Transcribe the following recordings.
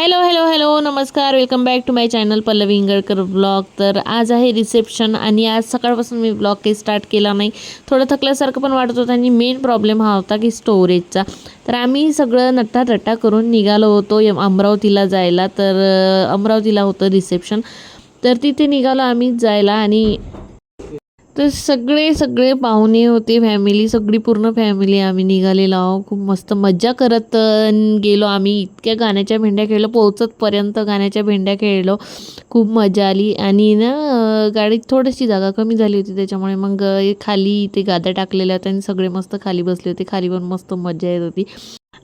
Hello hello hello नमस्कार. Welcome back to my channel Pallavi Ingalkar blog तर आज आहे रिसेप्शन आणि आज सकाळपासून मी ब्लॉग काही स्टार्ट केला नाही. थोडं थकल्यासारखं पण वाटत होतं आणि मेन प्रॉब्लेम हा होता की स्टोरेजचा तर आम्ही सगळं नट्टाटट्टा करून निघालो होतो अमरावतीला जायला. तर अमरावतीला होतं रिसेप्शन तर तिथे निघालो आम्ही जायला आणि तर सगळे सगळे पाहुणे होते फॅमिली सगळी पूर्ण फॅमिली आम्ही निघालेलो आहो. खूप मस्त मज्जा करत गेलो आम्ही. इतक्या गाण्याच्या भेंड्या खेळलो पोहोचतपर्यंत गाण्याच्या भेंड्या खेळलो. खूप मजा आली. आणि ना गाडीत थोडीशी जागा कमी झाली होती त्याच्यामुळे मग खाली ते गाद्या टाकलेल्या होत्या आणि सगळे मस्त खाली बसले होते. खाली पण मस्त मजा येत होती.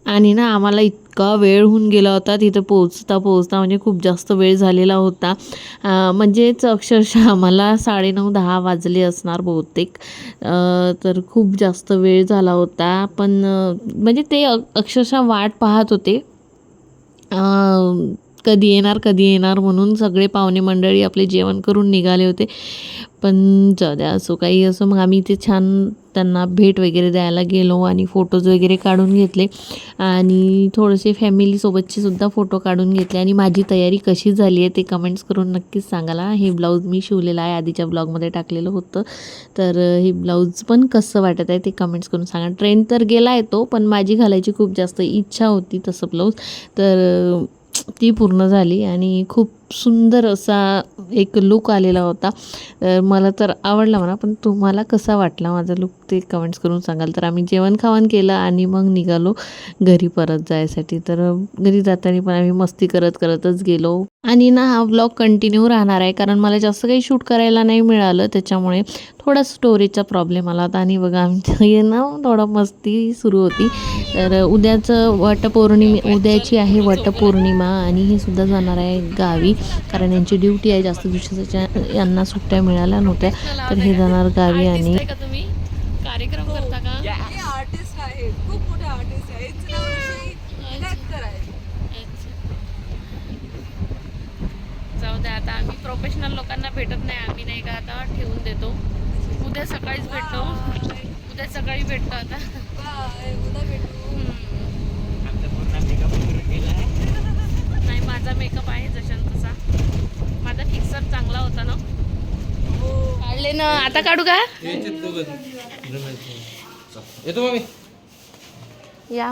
आणि ना आम्हाला इतका वेळ होऊन गेला होता तिथं पोहोचता पोहोचता म्हणजे खूप जास्त वेळ झालेला होता. म्हणजेच अक्षरशः आम्हाला साडेनऊ दहा वाजले असणार बहुतेक. तर खूप जास्त वेळ झाला होता. पण म्हणजे ते अक्षरशः वाट पाहत होते. कधी येणार कधी येणार म्हणून सगळे पाहुणे मंडळी आपले जेवण करून निघाले होते. पण जाऊ द्या असो काही असो मग आम्ही इथे छान त्यांना भेट वगैरे द्यायला गेलो आणि फोटोज वगैरे काढून घेतले. आणि थोडेसे फॅमिलीसोबतचे सुद्धा फोटो काढून घेतले. आणि माझी तयारी कशी झाली आहे ते कमेंट्स करून नक्कीच सांगाला हे ब्लाऊज मी शिवलेलं आहे. आधीच्या ब्लॉगमध्ये टाकलेलं होतं. तर हे ब्लाऊज पण कसं वाटत आहे ते कमेंट्स करून सांगा. ट्रेंड तर गेला आहे तो पण माझी घालायची खूप जास्त इच्छा होती तसं ब्लाऊज तर ती पूर्ण झाली आणि खूप सुंदर असा एक लुक आलेला होता. मला तर आवडला म्हणा पण तुम्हाला कसा वाटला माझा लुक ते कमेंट्स करून सांगाल. तर आम्ही जेवण खावण केलं आणि मग निघालो घरी परत जायसाठी. तर घरी जाताना पण आम्ही मस्ती करत करतच गेलो. आणि ना हा व्लॉग कंटिन्यू राहणार आहे कारण मला जास्त काही शूट करायला नाही मिळालं. त्याच्यामुळे थोडा स्टोरेजचा प्रॉब्लेम आला होता. आणि बघा आमच्या हे ना थोडा मस्ती सुरू होती. तर उद्याचं वटपौर्णिमे उद्याची आहे वटपौर्णिमा आणि हे सुद्धा जाणार आहे गावी. कारण यांची ड्युटी आहे जास्त दिवसाच्या यांना सुट्ट्या मिळाल्या नव्हत्या. तर हे जाणार गावी आणि तुम्ही? कार्यक्रम करता का? हे. आर्टिस्ट आहे. खूप मोठे आर्टिस्ट आहे. जाऊ द्या आता आम्ही प्रोफेशनल लोकांना भेटत नाही. आम्ही नाही का आता ठेवून देतो. उद्या सकाळीच भेटतो. उद्या सकाळी भेटतो आता. नाही माझा मेकअप आहे जशान तसा माझा फिक्सर चांगला होता ना? हो. काढले ना. आता काढू का? येतो मग मी या.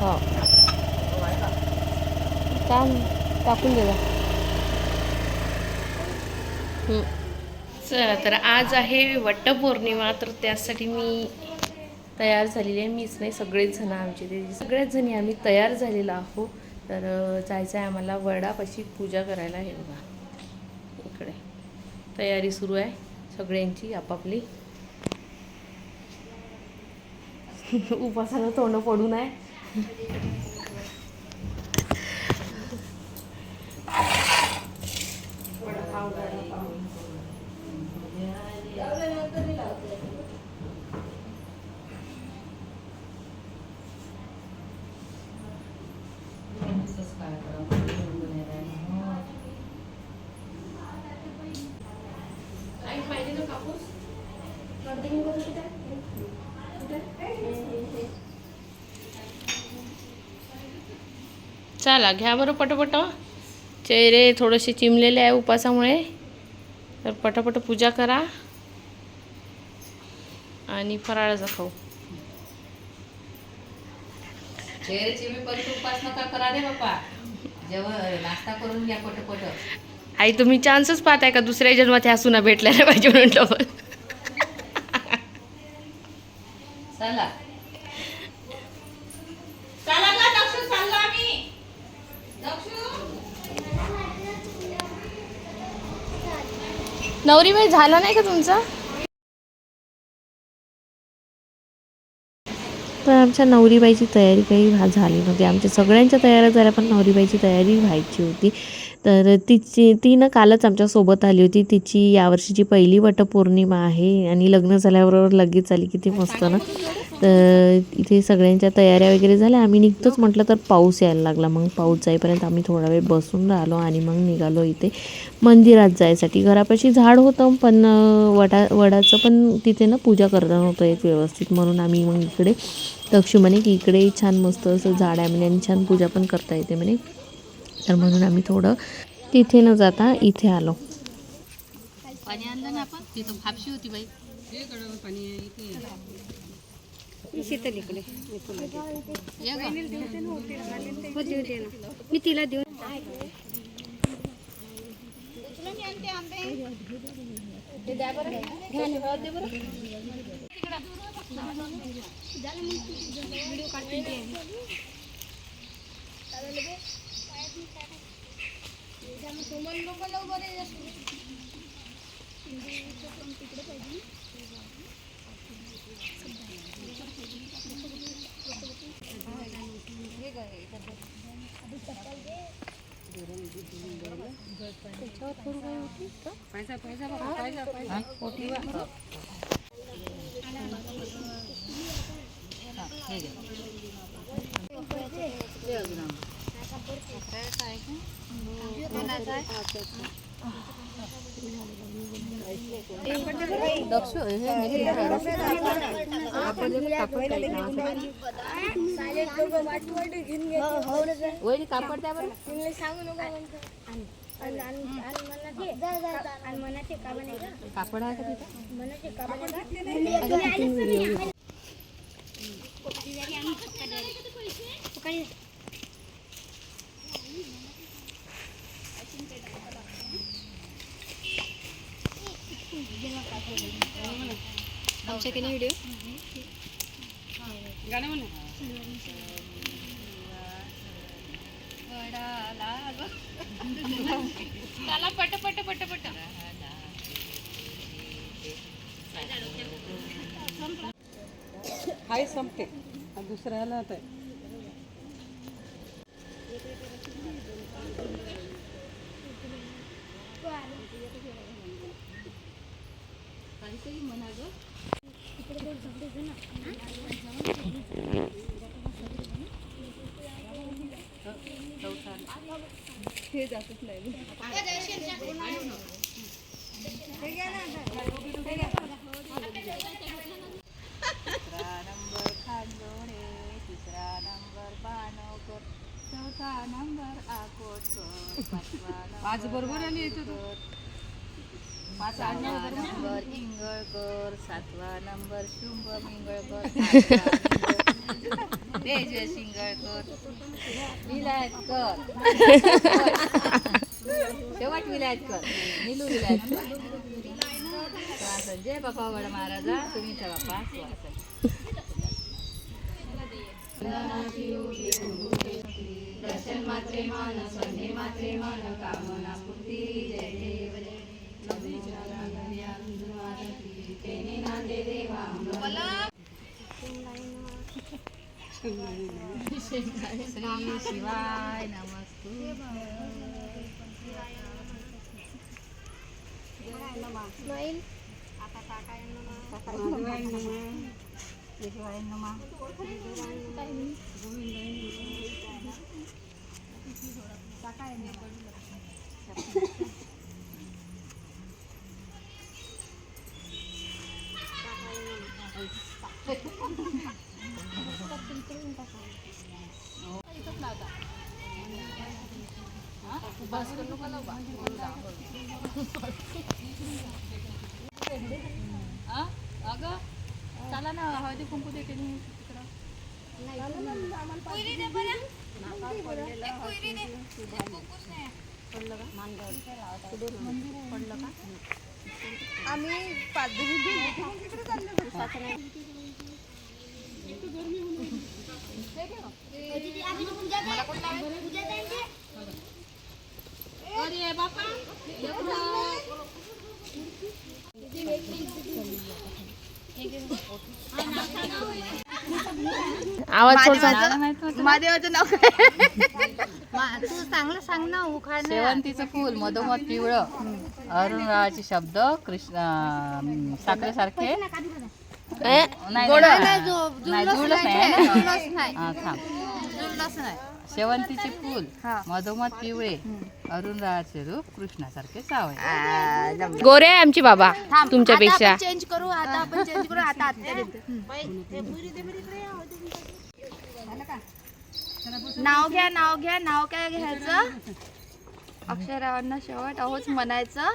हो. काय टाकून दे तर आज आहे वटपौर्णिमा तर त्यासाठी मी तयार झालेली आहे. मीच नाही सगळेच जण आमचे ते सगळ्याच जणी आम्ही तयार झालेलो आहो तर जायचं आहे आम्हाला वडापाशी पूजा करायला. हे बघा इकडे तयारी सुरू आहे सगळ्यांची आपापली. उपासाला तोंड पडून आहे. चला घ्या बरं पटपट. चेहरे थोडेसे चिमलेले आहे उपासामुळे. तर पटापट पूजा करा. आणि फराळाचा खाऊ. आई तुम्ही चान्सच पाहताय का दुसऱ्या जन्मात ह्या सुना भेटल्या नाही पाहिजे म्हटलं पण चला चला ना दक्षू चाललो आम्ही दक्षू नवरी बाई झालं नाही का तुमचा? तर आमच्या नवरीबाईची तयारी काही झाली नव्हती. आमच्या सगळ्यांच्या तयाऱ्या झाल्या पण नवरीबाईची तयारी व्हायची होती. तर तिची ती ना कालच आमच्यासोबत आली होती. तिची यावर्षीची पहिली वटपौर्णिमा आहे आणि लग्न झाल्याबरोबर लगेच आली किती मस्त ना तर इथे सगळ्यांच्या तयाऱ्या वगैरे झाल्या. आम्ही निघतोच म्हटलं तर पाऊस यायला लागला. मग पाऊस जाईपर्यंत आम्ही थोडा वेळ बसून राहिलो आणि मग निघालो इथे मंदिरात जायसाठी. घरापाशी झाड होतं पण वडा वडाचं पण तिथे ना पूजा करता नव्हतं येत व्यवस्थित. म्हणून आम्ही मग इकडे दक्षू म्हणे की इकडे छान मस्त असं झाड आहे म्हणे आणि छान पूजा पण करता येते म्हणे. तर म्हणून आम्ही थोडं तिथे न जाता इथे आलो. पाणी आणलं ना आपण? तिथं फापशी होती बाई. मी तिला देऊन हा, पोटी वा. हो. हा, हे घे. ते अजून आण. दक्षु, हे हे घे. कापड द्या बरं सांगू नका आणि मनाचे का आमच्या का कापड आहे का तिथं पट पट पट पट. केली हाय संपते. दुसऱ्याला तर नंबर खांदोडे तिसरा नंबर बाणवकर चौथा नंबर आकोटकर पाचवा आज बरोबर आली येतो पाचवा नंबर इंगळकर सातवा नंबर शुंभ इंगळकर तेजस इंगळकर विलायतकर शेवट विलायतकर निलू विलायतकर संजय बापा वड महाराजा तुम्हीचा बापा सुहासन श्री शिवाय नमस्तू शिवाय नमः आ? अगं चला ना हळदी कुंकू देते मी आम्ही पाच अरे बापा. आवाज महादेवाचं नाव काय? तू चांगलं सांग ना उखाण. शेवंतीचं फूल मधोमध पिवळं. अरुणरावाचे शब्द कृष्ण साखरेसारखे. नाही? जुळलंच नाही. हा, शेवंतीचे फूल हा. मधोमध पिवळे अरुणरावाचे रूप कृष्णासारखे सावळे गोरे आहे आमची बाबा तुमच्यापेक्षा. चेंज करू आता आपण चेंज करू आता देते. नाव घ्या नाव घ्या नाव काय घ्यायचं? अक्षरावांना शेवट अहोच म्हणायचं.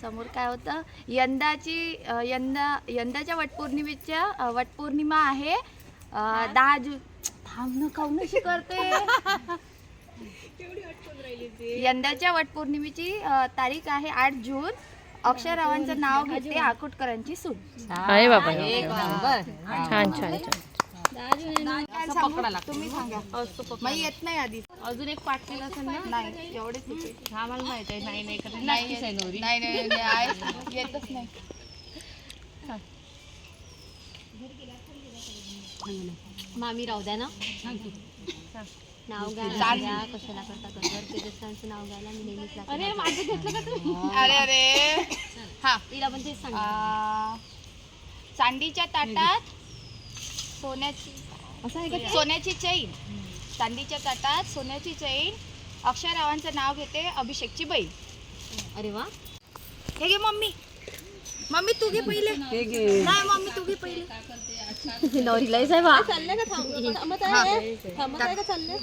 समोर काय होतं? यंदाची यंदा यंदाच्या वटपौर्णिमेच्या वटपौर्णिमा आहे दहा जून. थांब न काऊन अशी करते यंदाच्या वटपौर्णिमेची तारीख आहे आठ जून. अक्षरावांचं नाव घेते आकुटकरांची सून. अरे बाबा. छान छान छान. तुम्ही सांगा. येत नाही आधी. अजून एक पाठ केलं असेल ना? नाही एवढेच आम्हाला माहीत आहे. नाही नाही. नाही नक्कीच आहे नवरी नाही नाही नाही, आहे. येतच नाही. मामी राहू द्या ना. नाव घ्यायला कशाला करता कसं तेजस्कांचं नाव घ्यायला मी नेहमीच लागते अरे माझं घेतलं का तुम्ही? अरे अरे. हा. तिला पण तेच सांग आ, चांदीच्या ताटात सोन्याची असं आहे का? सोन्याची चैन. चांदीच्या ताटात सोन्याची चैन. अक्षरावांचं नाव घेते अभिषेकची बहीण. अरे वा. हे घे मम्मी. मम्मी तू घे पहिले. नाही मम्मी तू घे पहिले. आहे बा चाललंय का थांबत आहे थांबत आहे का चाललंय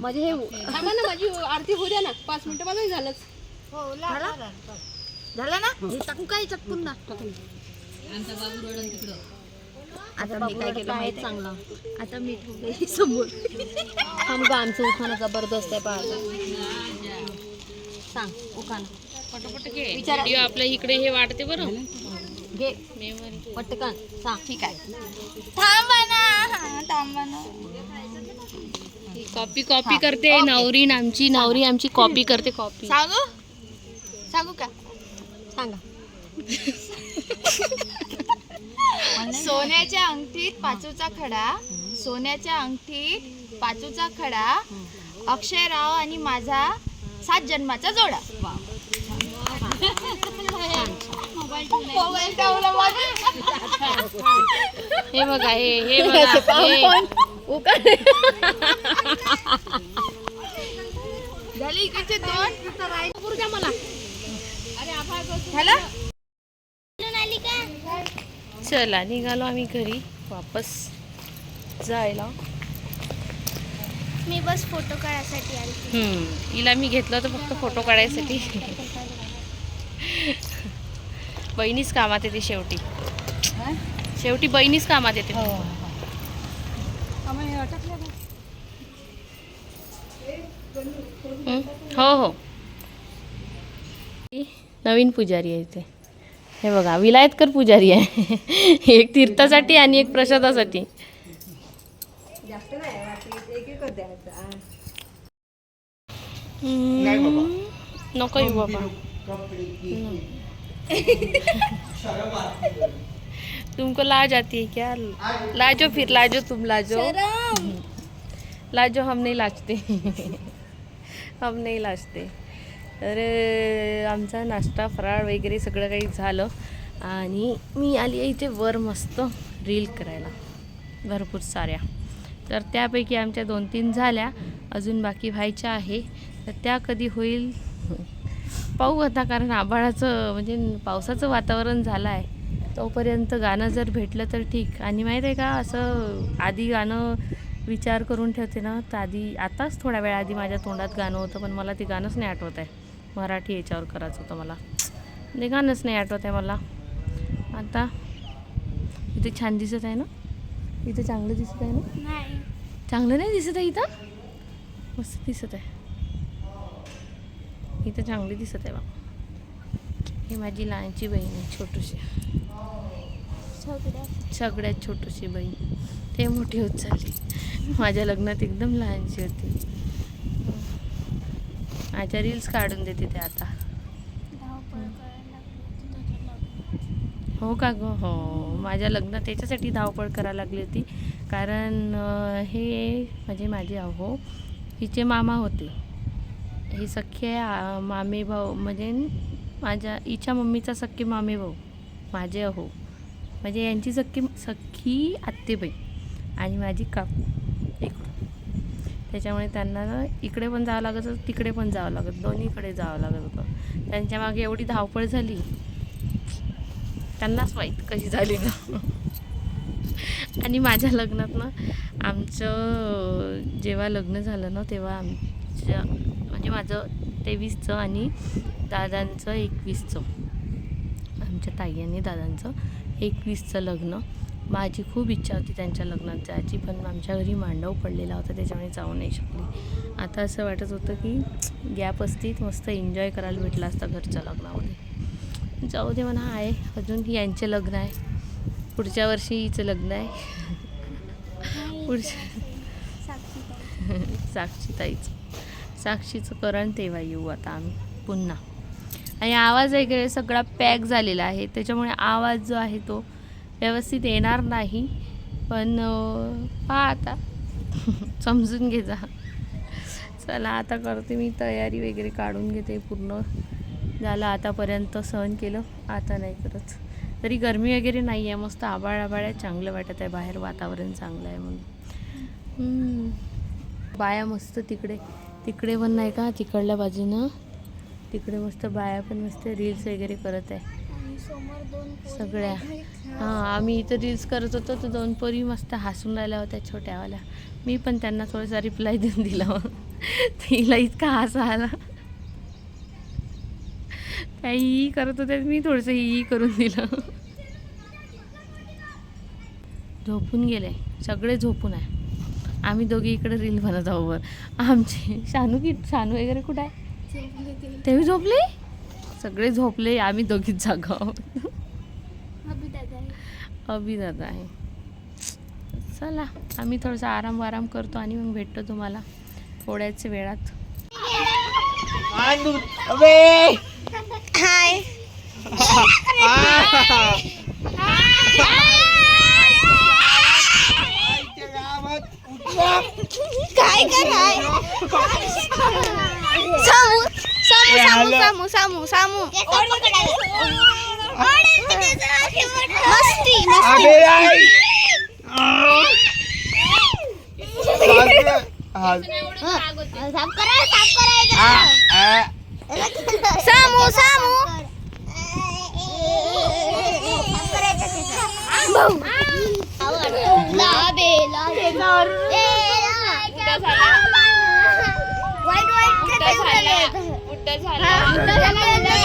माझे हे थांबा ना माझी आरती होऊ द्या ना. पाच मिनिटं माझं झालंच. झाला? झाला ना? हे. टाकू काय चटकून ना आता मी काय केलं माहिती आहे? चांगला? आता मी ठेवलंय समोर. थांब का आमचं उखाणं जबरदस्त आहे पाहता सांग उखाणं. विचारा. व्हिडिओ आपल्या इकडे हे वाटते बरं. घे. पटकन. सांग. ठीक आहे. थांबा ना. थांबा ना. कॉपी कॉपी करते. नवरी न आमची नवरी आमची कॉपी करते कॉपी सांगू? सांगू का? सांगा. सोन्याच्या अंगठीत पाचूचा खडा सोन्याच्या अंगठीत पाचूचा खडा अक्षयराव आणि माझा सात जन्माचा जोडा. हे बघा हे हे बघा. हे. झाले इकडचे दोन मला झाला चला निघालो आम्ही घरी. वापस जायला. मी बस फोटो काढायसाठी आली. हम्म. हिला मी घेतलं होतं फक्त फोटो काढायसाठी. बहिणीच कामात येते शेवटी. शेवटी बहिणीच कामात येते. हम्म. हो? हो ही. नवीन पुजारी आहे इथे. हे बघा विलायतकर पुजारी आहे. एक तीर्थासाठी आणि एक प्रसादासाठी. नको येऊ बाबा. तुमको लाज आती है क्या? लाजो फिर लाजो तुम लाजो। लाजो हम नहीं लाजते। हम नहीं लाजते। तर आमचा नाश्ता फराळ वगैरे सगळं काही झालं. आणि मी आली आहे इथे वर मस्त रील करायला. भरपूर साऱ्या. तर त्यापैकी आमच्या दोन तीन झाल्या. अजून बाकी व्हायच्या आहे. तर त्या कधी होईल? पाहू आता कारण आभाळाचं म्हणजे पावसाचं वातावरण झालं आहे तोपर्यंत गाणं जर भेटलं तर ठीक. आणि माहीत आहे का असं आधी गाणं विचार करून ठेवते ना तर आधी आताच थोड्या वेळा आधी माझ्या तोंडात गाणं होतं पण मला ते गाणंच नाही आठवत आहे. मराठी याच्यावर करायचं होतं मला. ते गाणंच नाही आठवत आहे मला. आता इथे छान दिसत आहे ना? इथे चांगलं दिसत आहे ना? चांगलं नाही दिसत आहे इथं? मस्त दिसत आहे. ही तर चांगली दिसत आहे बा. ही माझी लहानची बहीण आहे छोटूशी. सगळ्यात छोटूशी बहीण. ते मोठी होत चालली. माझ्या लग्नात एकदम लहानशी होती. माझ्या रील्स काढून देते ते आता. हो का ग? हो. माझ्या लग्नात त्याच्यासाठी धावपळ करायला लागली होती. कारण हे म्हणजे माझे अहो हिचे मामा होते. हे सख्खे मामे भाऊ म्हणजे माझ्या हिच्या मम्मीचा सख्खे मामे भाऊ माझे अहो. म्हणजे यांची सख्खी सख्खी आत्तेबाई आणि माझी काकू. इकडून त्याच्यामुळे त्यांना ना इकडे पण जावं लागत होतं तिकडे पण जावं लागत दोन्हीकडे जावं लागत होतं. त्यांच्या मागे एवढी धावपळ झाली त्यांनाच माहीत कशी झाली ना. आणि माझ्या लग्नात ना आमचं जेव्हा लग्न झालं ना तेव्हा आमच्या म्हणजे माझं तेवीसचं आणि दादांचं एकवीसचं. आमच्या ताई आणि दादांचं एकवीसचं लग्न. माझी खूप इच्छा होती त्यांच्या लग्नात जायची पण आमच्या घरी मांडव पडलेला होता त्याच्यामुळे जाऊ नाही शकली. आता असं वाटत होतं की गॅप असती तर मस्त एन्जॉय करायला भेटलं असतं घरच्या लग्नामध्ये. जाऊ दे म्हणा आहे. अजून यांचे लग्न आहे. पुढच्या वर्षी हिचं लग्न आहे. पुढच्या साक्षीताईचं. साक्षीचं करण तेव्हा येऊ आता आम्ही. पुन्हा. आणि आवाज वगैरे सगळा पॅक झालेला आहे. त्याच्यामुळे आवाज जो आहे तो व्यवस्थित येणार नाही. पण पहा आता. समजून घे जा. चला आता करते मी तयारी वगैरे काढून घेते पूर्ण. झालं आतापर्यंत सहन केलं. आता नाही करत. तरी गरमी वगैरे नाही आहे. मस्त आबाळ आबाळ आहे. चांगलं वाटत आहे. बाहेर वातावरण चांगलं आहे म्हणून. बाया मस्त तिकडे. तिकडे पण नाही का तिकडल्या बाजूनं. तिकडे मस्त बाया पण मस्त रील्स वगैरे करत आहे. सगळ्या. हां आम्ही इथं रील्स करत होतो तर दोन पोरी मस्त हसून राहिल्या होत्या छोट्यावाल्या. मी पण त्यांना थोडासा रिप्लाय देऊन दिला. तिला इतका हसा आला. काही करत होत्या मी थोडंसं ही करून दिलं. झोपून गेले. सगळे झोपून आहे. आम्ही दोघे इकडे रील बनत आहोत आमचे शानू की शानू वगैरे कुठं आहे? तेव्हा झोपले? सगळे झोपले आम्ही दोघीच जागा आहोत. अभि दादा आहे. चला आम्ही थोडासा आराम वाराम करतो आणि मग भेटतो तुम्हाला थोड्याच वेळात. सामू सामू सामू मस्ती सामू सामू. lá bể lá bể lá उड्डा झाला वाईट वाईट उड्डा झाला उड्डा झाला उड्डा झाला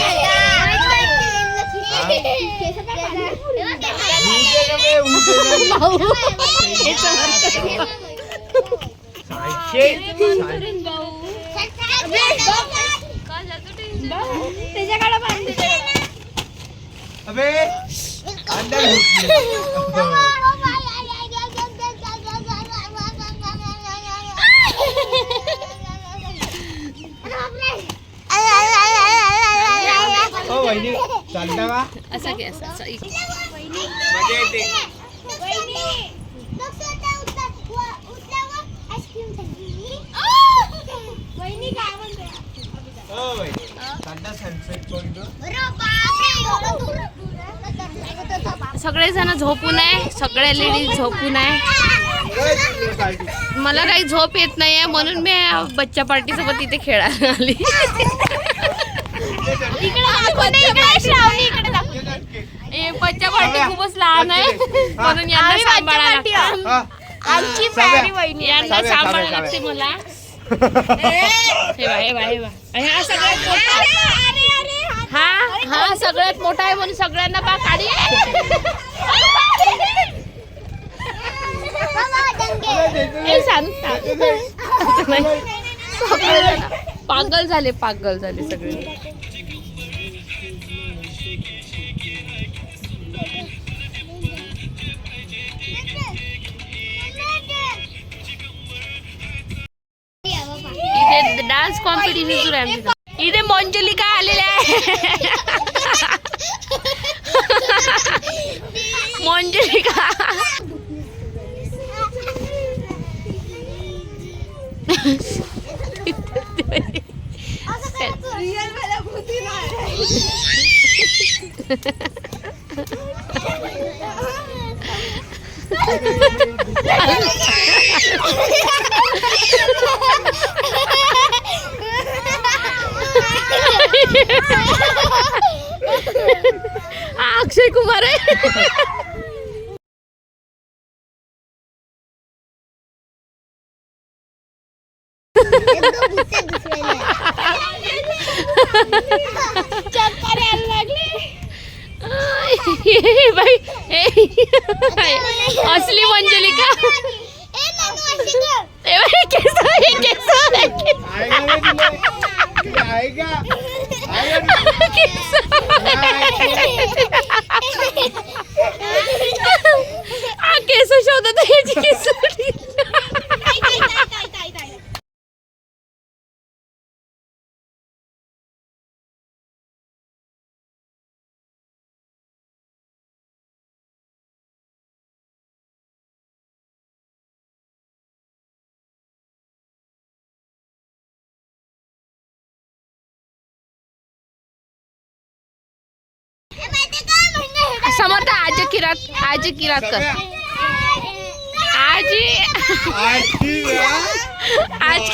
अबे अंदर वहिनी चालता का? असं घे असं असं इकडे. मजा येते. हो वहिनी. चालता सनसेट पॉइंट सगळेजण झोपून आहे सगळे लेडीज झोपून आहे. मला काही झोप येत नाही आहे म्हणून मी बच्चा पार्टी सोबत तिथे खेळायला आली. बच्चा पार्टी. खूपच लहान आहे. म्हणून यांना सांभाळायला लागतं. आमची प्यारी वहिनी यांना सांभाळायला साव्या, लागते मला. हे बा हे बा हे बा. आणि हा सगळ्यात मोठा हा? हा सगळ्यात मोठा आहे म्हणून सगळ्यांना बा काढी. सगळेजण पागल झाले पागल झाले सगळे. डान्स कॉम्पिटिशन सुरू आहे आमच्या इथे. मंजुलिका आलेल्या आहे मंजुलिका. अक्षय कुमार आहे. बाई असली मंजलिका. केस हे केस हे केस. आहे का रे तुला? आहे का? आहे समर्थ आजी किरात आजी किरात कर. आजी आजी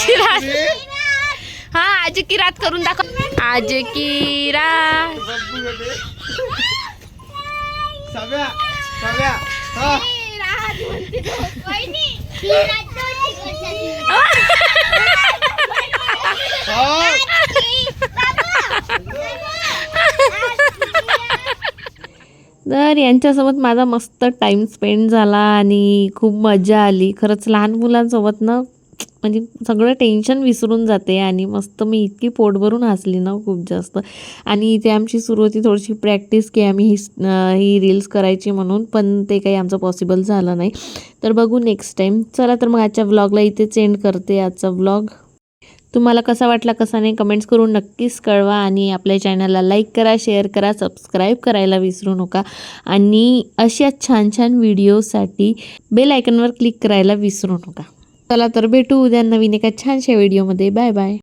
किरात आजी? हा आजी किरात करून दाखव. आजी किरात बब्बू बेटे. सगळ्या सगळ्या हा. हा. तर यांच्यासोबत माझा मस्त टाईम स्पेंड झाला आणि खूप मजा आली. खरंच लहान मुलांसोबत ना म्हणजे सगळं टेन्शन विसरून जाते आणि मस्त मी इतकी पोट भरून हसली ना खूप जास्त. आणि इथे आमची सुरू होती थोडीशी प्रॅक्टिस की आम्ही ही ही रील्स करायची म्हणून पण ते काही आमचं पॉसिबल झालं नाही. तर बघू नेक्स्ट टाईम चला तर मग आजच्या व्लॉगला इथेच एंड करते आजचा व्लॉग तुम्हाला कसा वाटला कसा नाही कमेंट्स करून नक्कीच कळवा आणि आपल्या चॅनलला लाईक करा शेअर करा सबस्क्राईब करायला विसरू नका. आणि अशा छान छान व्हिडिओसाठी बेल आयकनवर क्लिक करायला विसरू नका. चला तर भेटू उद्या नवीन एका छानशा व्हिडिओमध्ये बाय बाय